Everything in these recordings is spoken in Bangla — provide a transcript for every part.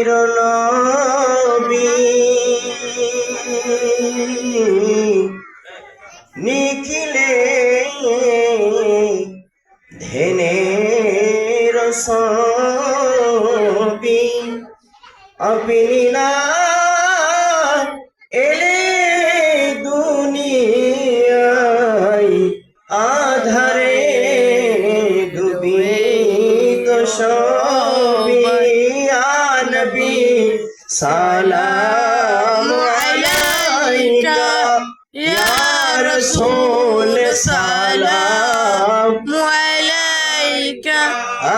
খাইর নবী নিখিলে ধেনের সবি আপনি না এলে দুনিয়ায় আধারে ডুবিত সবি। সালাম আলাইকা ইয়া রাসূল সালাম আলাইকা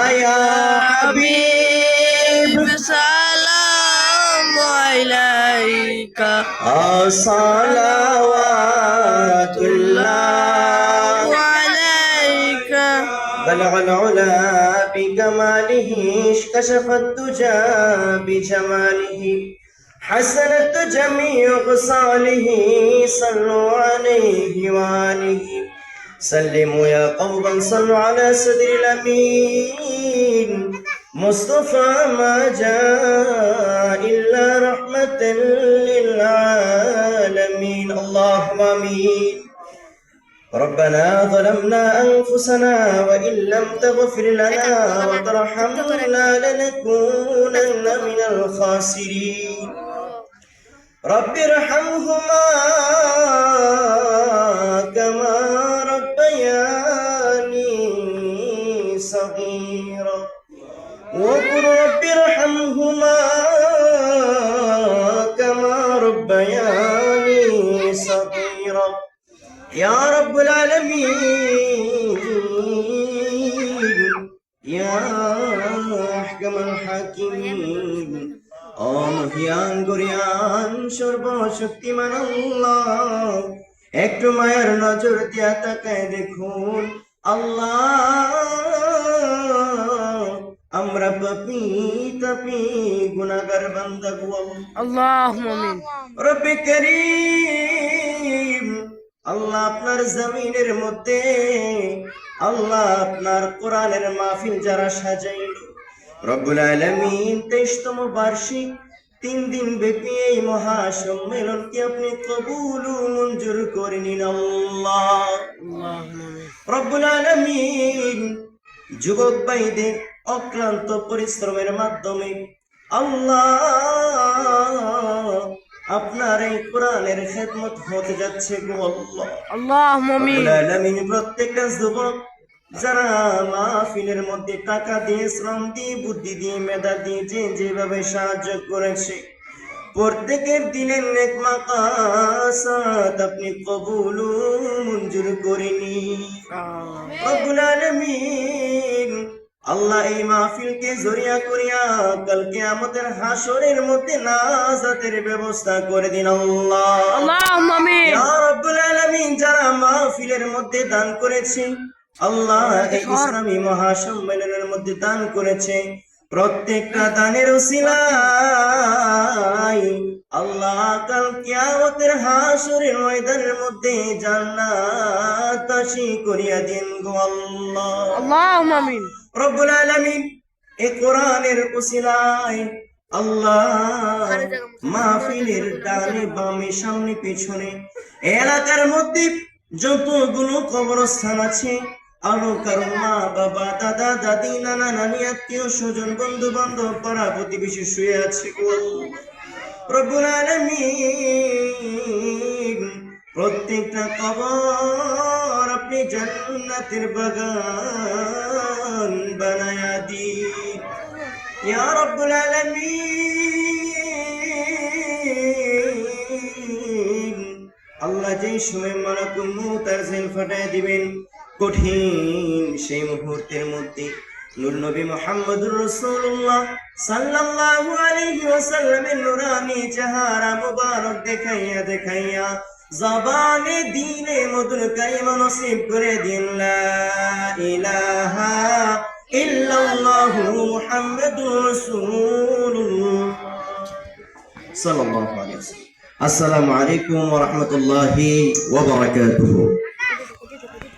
আয়া হাবিব। সালাম আলাইকা। আসালাওয়াতুল্লাহ بلغ العلا بكماله كشف الدجى بجماله. حسنت جميع خصاله صلوا عليه وآله. سلموا يا قوما صلوا على صدر الأمين. مصطفى ما جاء إلا رحمة للعالمين. اللهم آمين. ربنا ظلمنا أنفسنا وإن لم تغفر لنا وترحمنا لنكونن من الخاسرين. رب ارحمهما كما ربياني صغيرا. وقل رب ارحمهما كما ربياني صغيرا. ইয়া রব্বুল আলামিন ইয়া আহকামুল হাকিমিন ও মহিয়ান গরিয়ান সর্বশক্তিমান আল্লাহ একটু মায়ের নজর দিয়া তাকায় দেখুন আল্লাহ আমরা পাপি তাপি গুনাহগার বান্দা গো আল্লাহ আমিন। রব্বে করিম আল্লাহ আপনার জমিনের মধ্যে, আল্লাহ আপনার কোরআনের মাহফিল যারা সাজাইল। রব্বুল আলমিন তেইশতম বার্ষিক তিন দিন ব্যাপী এই মহাসম্মেলনকে আপনি কবুল মঞ্জুর করে নিন আল্লাহ? রব্বুল আলমিন যুবক ভাইদের অক্লান্ত পরিশ্রমের মাধ্যমে আল্লাহ আপনার এই কোরআনের খেদমত হতে যাচ্ছে গো আল্লাহ। আল্লাহ প্রত্যেকটা যুবক যারা মাহফিলের মধ্যে টাকা দিয়ে শ্রম দিয়ে বুদ্ধি দিয়ে মেধা দিয়ে যে যেভাবে সাহায্য করেছে প্রত্যেকের দিনের নেক মাকাসাত আপনি কবুল মঞ্জুর করিনি রব্বুল আলামিন আল্লাহ এই মাহফিলকে জরিয়া করিয়া কালকে আমাদের হাসরের মধ্যে নাজাতের ব্যবস্থা করে দিন আল্লাহ। রব্বুল আলামিন যারা মাহফিলের মধ্যে দান করেছে আল্লাহ এই ইসলামী মহাসম্মেলনের মধ্যে দান করেছে। প্রত্যেকটা দানের উসিলায় আল্লাহ হাসুরে ময়দানের মধ্যে জান্নাত আশি করিয়া দিন গো আল্লাহ। আল্লাহু আমিন। রব্বুল আলামিন এ কোরআনের উসিলায় আল্লাহ মাহফিলের ডানে বামে সামনে পেছনে এলাকার মধ্যে যতগুলো কবরস্থান আছে আলো কারও মা বাবা দাদা দাদি নানা নানি আত্মীয় স্বজন বন্ধু বান্ধব পাড়া প্রতিবেশী শুয়ে আছে রব্বুল আলামিন, প্রত্যেকটা কবর আপনি জান্নাতের বাগান বানায়া দিন। ইয়া রব্বুল আলামিন, আল্লাহ যেই সময় মালাকুল আর জেল ফাটায় দিবেন, কঠিন সেই মুহূর্তের মধ্যে নূর নবী মুহাম্মদুর সাল্লাল্লাহু আলাইহি ওয়াসাল্লামের চেহারা মুবারক দেখাইয়া দেখাইয়া জবানে দিনে মধুর কালিমা নসিব করে দিন, লা ইলাহা ইল্লাল্লাহু মুহাম্মাদুর রাসূলুল্লাহ সাল্লাল্লাহু আলাইহি আসসালামু আলাইকুম ওয়া রাহমাতুল্লাহি ওয়া বারাকাতুহু।